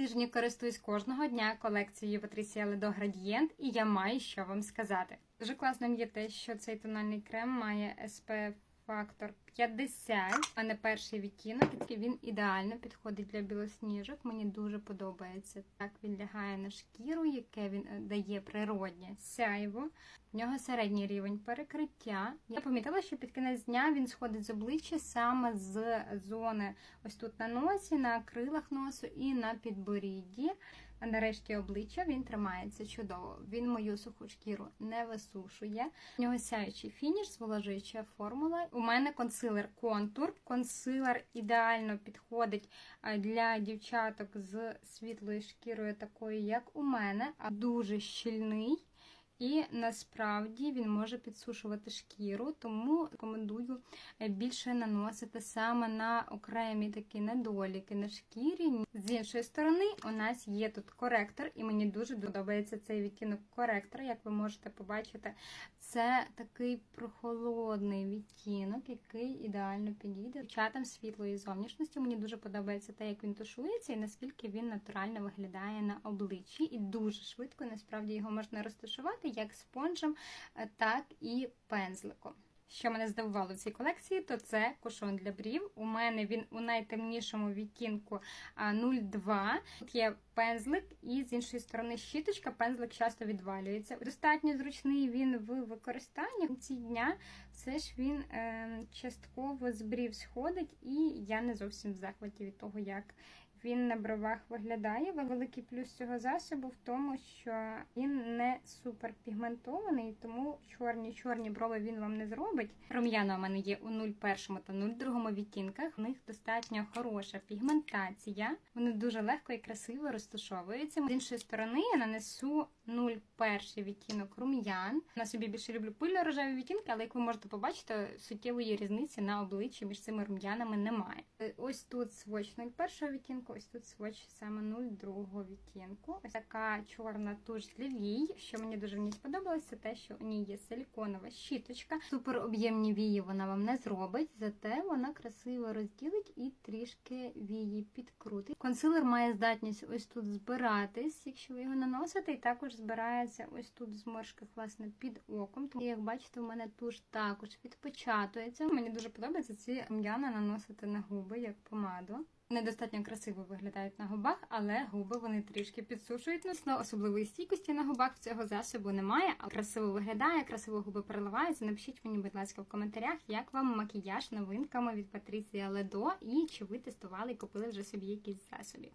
Тижні користуюсь кожного дня колекцією Patricia Ledo Gradient і я маю що вам сказати. Дуже класним є те, що цей тональний крем має SPF фактор 50, а не перший відтінок. Він ідеально підходить для білосніжок. Мені дуже подобається. Так він лягає на шкіру, яке він е, дає природнє сяйво. В нього середній рівень перекриття. Я помітила, що під кінець дня він сходить з обличчя саме з зони ось тут на носі, на крилах носу і на підборідді. А нарешті обличчя він тримається чудово. Він мою суху шкіру не висушує. У нього сяючий фініш, зволожуюча формула. У мене консилер контур. Консилер ідеально підходить для дівчаток з світлою шкірою, такою, як у мене, а дуже щільний. І насправді він може підсушувати шкіру, тому рекомендую е, більше наносити саме на окремі такі недоліки на шкірі. З іншої сторони, у нас є тут коректор, і мені дуже подобається цей відтінок коректора. Як ви можете побачити, це такий прохолодний відтінок, який ідеально підійде дівчатам світлої зовнішності. Мені дуже подобається те, як він тушується, і наскільки він натурально виглядає на обличчі, і дуже швидко насправді його можна розташувати як спонжем, е, так і пензликом. Що мене здивувало в цій колекції, то це кушон для брів. У мене він у найтемнішому відтінку 02. Тут є пензлик, і з іншої сторони щіточка, пензлик часто відвалюється. Достатньо зручний він в використанні. В ці дня все ж він е, частково з брів сходить, і я не зовсім в захваті від того, як він на бровах виглядає. Великий плюс цього засобу в тому, що він не супер пігментований, тому чорні чорні брови він вам не зробить. Рум'яна у мене є у 01 та 02 відтінках. У них достатньо хороша пігментація. Вони дуже легко і красиво розташовуються. З іншої сторони я нанесу 01 відтінок рум'ян. На собі більше люблю пильно рожеві відтінки, але як ви можете побачити, суттєвої різниці на обличчі між цими рум'янами немає. Ось тут сводч 01 відтінку, ось тут сводч саме 02 відтінку. Ось така чорна туш для вій. Що мені дуже в ній сподобалося, те, що у ній є силіконова щіточка. Супер об'ємні вії вона вам не зробить, зате вона красиво розділить і трішки вії підкрутить. Консилер має здатність ось тут збиратись, якщо ви його наносите, і також збирається ось тут зморшки, власне, під оком. Тому, як бачите, у мене туш також відпечатується. Мені дуже подобається ці рум'яна наносити на губи як помаду. Недостатньо красиво виглядають на губах, але губи вони трішки підсушують носно. Особливої стійкості на губах цього засобу немає, а красиво виглядає, красиво губи переливаються. Напишіть мені, будь ласка, в коментарях, як вам макіяж новинками від Патрісія Ледо і чи ви тестували і купили вже собі якісь засоби.